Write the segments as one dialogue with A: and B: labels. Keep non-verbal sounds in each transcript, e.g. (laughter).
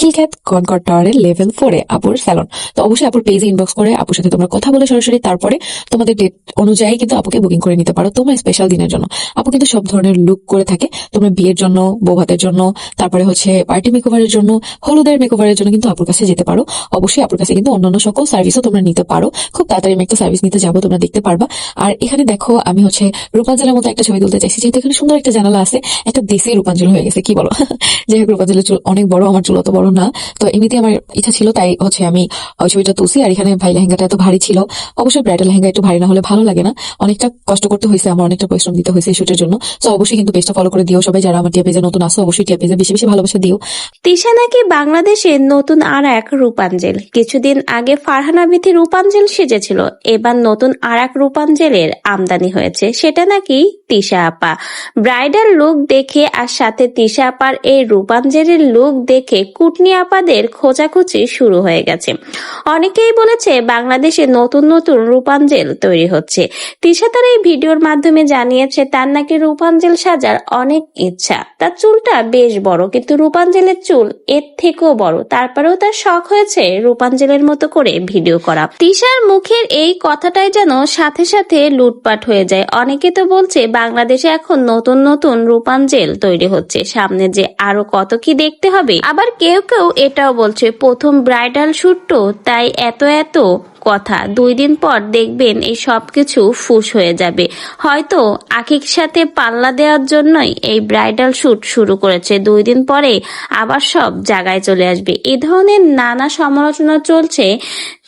A: খিলখ্যাত conquer টাওয়ারের level ফোরে আপুর স্যালন তো অবশ্যই আপুর পেজে ইনবক্স করে, আপুর সাথে তোমরা কথা বলে সরাসরি, তারপরে তোমাদের ডেট অনুযায়ী কিন্তু আপুকে বুকিং করে নিতে পারো তোমার স্পেশাল দিনের জন্য। আপু কিন্তু সব ধরনের লুক করে থাকে। তোমরা বিয়ের জন্য বৌভাতের জন্য, তারপরে হচ্ছে পার্টি মেকওভারের জন্য, হলুদের মেকওভারের জন্য কিন্তু আপুর কাছে যেতে পারো। অবশ্যই আপুর কাছে কিন্তু অন্যান্য সকল সার্ভিসও তোমরা নিতে পারো। খুব তাড়াতাড়ি একটা সার্ভিস নিতে যাব, তোমরা দেখতে পারবা। আর এখানে দেখো, আমি হচ্ছে রূপাঞ্জলের মতো একটা ছবি তুলতে চাইছি, যেহেতু এখানে সুন্দর একটা জানালা আছে, একটা দেশি রূপাঞ্জল হয়ে গেছে, কি বলো? (laughs) যাই হোক, রূপাঞ্জলের চুল অনেক বড়, আমার চুল অত বড় না তো এমনিতে আমার ইচ্ছা ছিল, তাই হচ্ছে আমি ছবিটা তুলছি, আর এখানে ভাই লেহেঙ্গাটা এত ভারী ছিল, অবশ্যই ব্রাইডাল লেহেঙ্গা একটু ভারী না হলে ভালো লাগে না, অনেকটা কষ্ট করতে হয়েছে, আমার অনেকটা পরিশ্রম দিতে হয়েছে এই শুটের জন্য, তো অবশ্যই কিন্তু পেজটা ফলো করে দিও, সবাই যারা আমার টিয়া পেজে নতুন আসো, অবশ্যই টিয়া পেজে বেশি বেশি ভালোবাসা দিও।
B: তিশা নাকি বাংলাদেশে নতুন আর এক রূপাঞ্জেল, কিছুদিন আগে ফারহানা বিথি রূপাঞ্জেল সেজেছিল, এবার নতুন আর এক রূপাঞ্জেলের আমদানি হয়েছে, সেটা নাকি তিশা আপা। ব্রাইডাল লুক দেখে আর সাথে তিশা আপার এই রূপাঞ্জেলের লুক দেখে কুটনি আপাদের খোঁজাখুচি শুরু হয়ে গেছে। অনেকেই বলেছে বাংলাদেশে নতুন নতুন রূপাঞ্জেল তৈরি হচ্ছে। তিশা তার এই ভিডিওর মাধ্যমে জানিয়েছে, তার নাকি রূপাঞ্জেল সাজার অনেক ইচ্ছা। তার চুলটা বেশ বড়, কিন্তু রূপাঞ্জেলের চুল এর থেকেও বড়। তারপরেও তার শখ হয়েছে রূপাঞ্জলের মতো করে ভিডিও করা। তিশার মুখের এই কথাটাই যেন সাথে সাথে লুটপাট হয়ে যায়। অনেকে তো বলছে, বাংলাদেশে এখন নতুন নতুন রূপাঞ্জেল তৈরি হচ্ছে। সামনে যে আরও কত কি দেখতে হবে, আবার কেউ কেউ এটাও বলছে, প্রথম ব্রাইডাল শুট তাই এত এত কথা। দুই দিন পর দেখবেন এই সব কিছু ফুস হয়ে যাবে। হয়তো আখির সাথে পাল্লা দেওয়ার জন্যই এই ব্রাইডাল শুট শুরু করেছে। দুই দিন পরে আবার সব জায়গায় চলে আসবে। এ ধরনের নানা সমালোচনা চলছে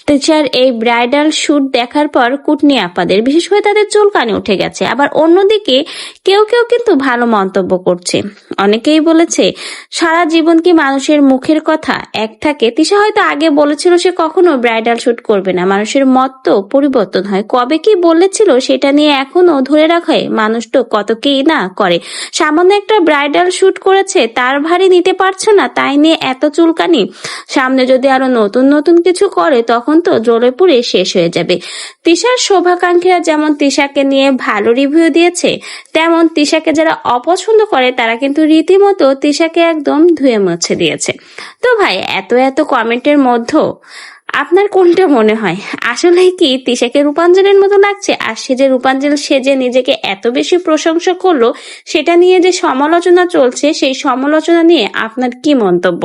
B: তেচার এই ব্রাইডাল শুট দেখার পর কুটনি আপাদের। বিশেষ করে তাদের চুলকানি উঠে গেছে। আবার অন্যদিকে কেউ কেউ কিন্তু ভালো মন্তব্য করছে। অনেকেই বলেছে, সারা জীবন কি মানুষের মুখের কথা? এক থাকে, তিশা হয়তো আগে বলেছিল সে কখনো ব্রাইডাল শুট করবে না। মানুষের মত তো পরিবর্তন হয়। কবে কি বলেছিল সেটা নিয়ে এখনও ধরে রাখায় মানুষ তো কত কি না করে। সামান্য একটা ব্রাইডাল শুট করেছে, তার ভারী নিতে পারছে না, তাই নিয়ে এত চুলকানি। সামনে যদি আরও নতুন নতুন কিছু করে, তখন তো জ্বলে পুড়ে শেষ হয়ে যাবে। তিশার শোভাকাঙ্ক্ষীরা যেমন তিশাকে নিয়ে ভালো রিভিউ দিয়েছে, তেমন তিশাকে যারা অপছন্দ করে, তারা কিন্তু রীতিমতো তিশাকে একদম ধুয়ে মুছে দিয়েছে। তো ভাই, এত এত কমেন্টের মধ্যেও আপনার কোনটা মনে হয়? আসলে কি তিশাকে রূপাঞ্জলের মতো লাগছে? আর সে যে রূপাঞ্জল সেজে নিজেকে এত বেশি প্রশংসা করল, সেটা নিয়ে যে সমালোচনা চলছে, সেই সমালোচনা নিয়ে আপনার কি মন্তব্য?